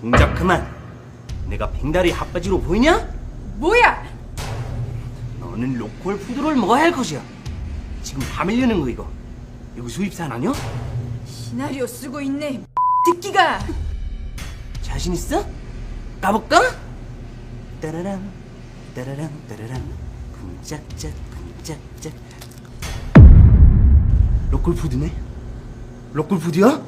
동작 그만. 내가 뱅다리 핫바지로 보이냐? 뭐야? 너는 로컬 푸드를 먹어야 할 것이야. 지금 다 밀리는 거 이거. 여기 수입산 아니야? 시나리오 쓰고 있네. 듣기가. 자신 있어? 까볼까? 따라랑 따라랑 따라랑 쿵짝짝 쿵짝짝 로컬 푸드네? 로컬 푸드야?